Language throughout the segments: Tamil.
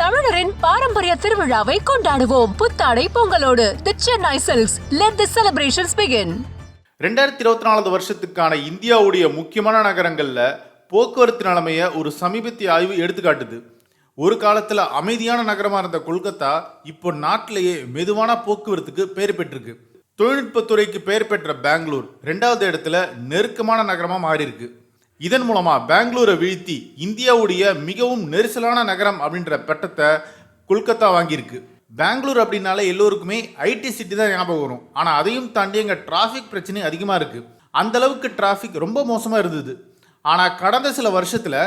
தமிழரின் பாரம்பரிய திருவிழாவை கொண்டாடுவோம். புத்தாடை பொங்கலோடு the Chennai Silks let the celebrations begin ரெண்டாயிரத்தி இருபத்தி நாலாவது வருஷத்துக்கான இந்தியாவுடைய முக்கியமான நகரங்களில் போக்குவரத்து நிலைமையை ஒரு சமீபத்திய ஆய்வு எடுத்துக்காட்டுது. ஒரு காலத்தில் அமைதியான நகரமாக இருந்த கொல்கத்தா இப்போ நாட்டிலேயே மெதுவான போக்குவரத்துக்கு பெயர் பெற்றிருக்கு. தொழில்நுட்பத்துறைக்கு பெயர் பெற்ற பெங்களூர் ரெண்டாவது இடத்துல நெருக்கமான நகரமாக மாறியிருக்கு. இதன் மூலமா பெங்களூரை வீழ்த்தி இந்தியாவுடைய மிகவும் நெரிசலான நகரம் அப்படின்ற பட்டத்தை கொல்கத்தா வாங்கியிருக்கு. பெங்களூர் அப்படின்னாலே எல்லோருக்குமே ஐடி சிட்டி தான் ஞாபகம் வரும். ஆனால் அதையும் தாண்டி அங்கே டிராஃபிக் பிரச்சனை அதிகமாக இருக்குது அந்த அளவுக்கு டிராஃபிக் ரொம்ப மோசமாக இருந்தது. ஆனால் கடந்த சில வருஷத்தில்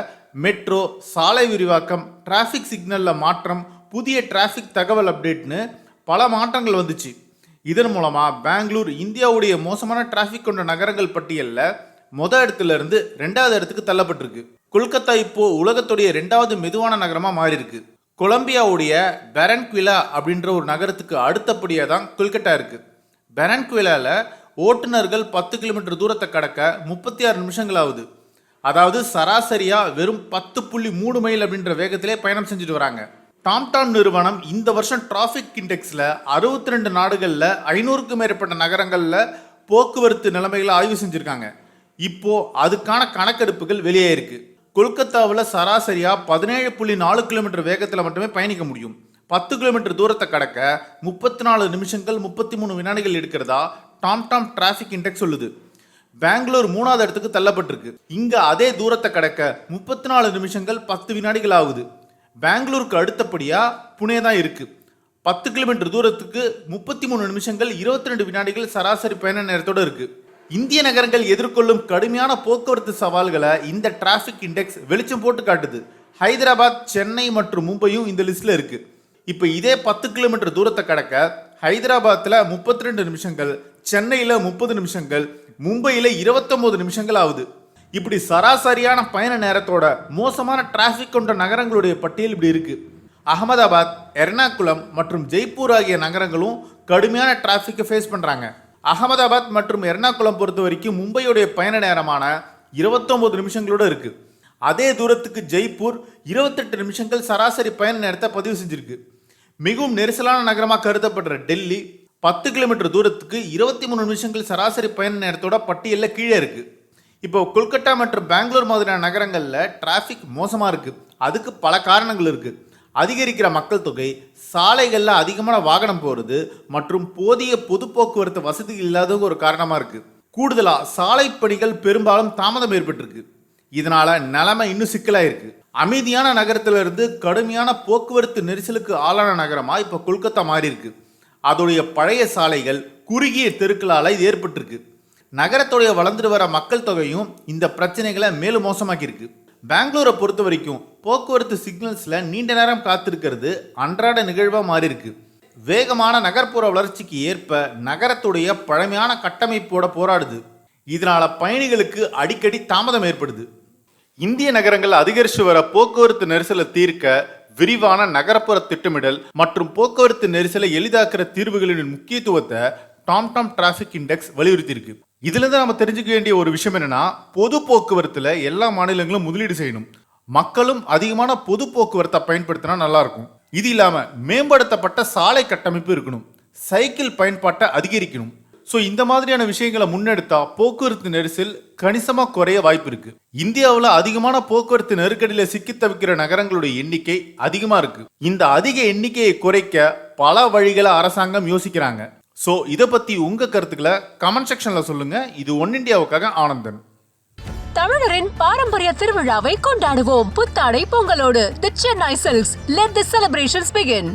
மெட்ரோ சாலை விரிவாக்கம் டிராஃபிக் சிக்னலில் மாற்றம் புதிய டிராஃபிக் தகவல் அப்டேட்னு பல மாற்றங்கள் வந்துச்சு. இதன் மூலமாக பெங்களூர் இந்தியாவுடைய மோசமான டிராஃபிக் கொண்ட நகரங்கள் பட்டியலில் மொதல் இடத்துல இருந்து ரெண்டாவது இடத்துக்கு தள்ளப்பட்டிருக்கு. கொல்கத்தா இப்போ உலகத்துடைய ரெண்டாவது மெதுவான நகரமாக மாறியிருக்கு. கொலம்பியாவுடைய பெரன்குவிலா அப்படின்ற ஒரு நகரத்துக்கு அடுத்தபடியாக தான் கொல்கட்டா இருக்குது பெரன்குவிலாவில் ஓட்டுநர்கள் பத்து கிலோமீட்டர் தூரத்தை கடக்க முப்பத்தி ஆறு நிமிஷங்கள் ஆகுது அதாவது சராசரியாக வெறும் பத்து புள்ளி மூணு மைல் அப்படின்ற வேகத்திலே பயணம் செஞ்சுட்டு வராங்க. டாம்டாம் நிறுவனம் இந்த வருஷம் டிராஃபிக் இண்டெக்ஸில் அறுபத்தி ரெண்டு நாடுகளில் ஐநூறுக்கும் மேற்பட்ட நகரங்களில் போக்குவரத்து நிலைமைகளை ஆய்வு செஞ்சுருக்காங்க. இப்போ அதுக்கான கணக்கெடுப்புகள் வெளியே இருக்கு. கொல்கத்தாவில் சராசரியாக பதினேழு புள்ளி நாலு கிலோமீட்டர் வேகத்தில் மட்டுமே பயணிக்க முடியும். பத்து கிலோமீட்டர் தூரத்தை கடக்க முப்பத்தி நாலு நிமிஷங்கள் முப்பத்தி மூணு வினாடிகள் எடுக்கிறதா டாம்டாம் டிராஃபிக் இண்டெக்ஸ் சொல்லுது. பெங்களூர் மூணாவது இடத்துக்கு தள்ளப்பட்டிருக்கு. இங்கே அதே தூரத்தை கடக்க முப்பத்தி நாலு நிமிஷங்கள் பத்து வினாடிகள் ஆகுது. பெங்களூருக்கு அடுத்தபடியாக புனே தான் இருக்குது பத்து கிலோமீட்டர் தூரத்துக்கு முப்பத்தி மூணு நிமிஷங்கள் இருபத்தி ரெண்டு வினாடிகள் சராசரி பயண நேரத்தோட இருக்குது இந்திய நகரங்கள் எதிர்கொள்ளும் கடுமையான போக்குவரத்து சவால்களை இந்த டிராஃபிக் இண்டெக்ஸ் வெளிச்சம் போட்டு காட்டுது. ஹைதராபாத் சென்னை மற்றும் மும்பையும் இந்த லிஸ்ட்டில் இருக்கு. இப்போ இதே பத்து கிலோமீட்டர் தூரத்தை கடக்க ஹைதராபாத்தில் முப்பத்தி ரெண்டு நிமிஷங்கள் சென்னையில் முப்பது நிமிஷங்கள் மும்பையில் இருபத்தொம்போது நிமிஷங்கள் ஆகுது. இப்படி சராசரியான பயண நேரத்தோட மோசமான டிராஃபிக் கொண்ட நகரங்களுடைய பட்டியல் இப்படி இருக்கு. அகமதாபாத் எர்ணாகுளம் மற்றும் ஜெய்ப்பூர் ஆகிய நகரங்களும் கடுமையான டிராஃபிக்கை ஃபேஸ் பண்ணுறாங்க அகமதாபாத் மற்றும் எர்ணாகுளம் பொறுத்த வரைக்கும் மும்பையுடைய பயண நேரமான இருபத்தொம்போது நிமிஷங்களோட இருக்குது அதே தூரத்துக்கு ஜெய்ப்பூர் இருபத்தெட்டு நிமிஷங்கள் சராசரி பயண நேரத்தை பதிவு செஞ்சிருக்கு. மிகவும் நெரிசலான நகரமாக கருதப்படுற டெல்லி பத்து கிலோமீட்டர் தூரத்துக்கு இருபத்தி மூணு நிமிஷங்கள் சராசரி பயண நேரத்தோட பட்டியலில் கீழே இருக்குது இப்போ கொல்கட்டா மற்றும் பெங்களூர் மாதிரியான நகரங்களில் டிராஃபிக் மோசமாக இருக்குது அதுக்கு பல காரணங்கள் இருக்குது அதிகரிக்கிற மக்கள் தொகை சாலைகளில் அதிகமான வாகனம் போகிறது மற்றும் போதிய பொது போக்குவரத்து வசதி இல்லாதவங்க ஒரு காரணமாக இருக்குது கூடுதலாக சாலை பணிகள் பெரும்பாலும் தாமதம் ஏற்பட்டிருக்கு. இதனால் நிலைமை இன்னும் சிக்கலாகிருக்கு அமைதியான நகரத்திலிருந்து கடுமையான போக்குவரத்து நெரிசலுக்கு ஆளான நகரமாக இப்போ கொல்கத்தா மாறி இருக்கு அதோடைய பழைய சாலைகள் குறுகிய தெருக்களால் இது ஏற்பட்டிருக்கு. நகரத்துடைய வளர்ந்துட்டு வர மக்கள் தொகையும் இந்த பிரச்சனைகளை மேலும் மோசமாக்கியிருக்கு. பெங்களூரை பொறுத்த வரைக்கும் போக்குவரத்து சிக்னல்ஸில் நீண்ட நேரம் காத்திருக்கிறது அன்றாட நிகழ்வாக மாறியிருக்கு. வேகமான நகர்ப்புற வளர்ச்சிக்கு ஏற்ப நகரத்துடைய பழமையான கட்டமைப்போட போராடுது. இதனால் பயணிகளுக்கு அடிக்கடி தாமதம் ஏற்படுது. இந்திய நகரங்கள் அதிகரித்து வர போக்குவரத்து நெரிசலை தீர்க்க விரிவான நகரப்புற திட்டமிடல் மற்றும் போக்குவரத்து நெரிசலை எளிதாக்குற தீர்வுகளின் முக்கியத்துவத்தை டாம்டாம் டிராஃபிக் இண்டெக்ஸ் வலியுறுத்தியிருக்கு. இதுலேருந்து நம்ம தெரிஞ்சுக்க வேண்டிய ஒரு விஷயம் என்னென்னா பொது போக்குவரத்தில் எல்லா மாநிலங்களும் முதலீடு செய்யணும். மக்களும் அதிகமான பொது போக்குவரத்தை பயன்படுத்தினா நல்லாயிருக்கும். இது இல்லாமல் மேம்படுத்தப்பட்ட சாலை கட்டமைப்பு இருக்கணும். சைக்கிள் பயன்பாட்டை அதிகரிக்கணும். ஸோ இந்த மாதிரியான விஷயங்களை முன்னெடுத்தா போக்குவரத்து நெரிசல் கணிசமாக குறைய வாய்ப்பு இருக்கு. இந்தியாவில் அதிகமான போக்குவரத்து நெருக்கடியில் சிக்கி தவிக்கிற நகரங்களுடைய எண்ணிக்கை அதிகமாக இருக்கு. இந்த அதிக எண்ணிக்கையை குறைக்க பல வழிகளை அரசாங்கம் யோசிக்கிறாங்க. ஸோ இதை பற்றி உங்கள் கருத்துக்களை கமெண்ட் செக்ஷனில் சொல்லுங்கள் இது ஒன் இந்தியாவுக்காக ஆனந்தன். தமிழரின் பாரம்பரிய திருவிழாவை கொண்டாடுவோம். புத்தாடை பொங்கலோடு. The Chennai Silks let the celebrations begin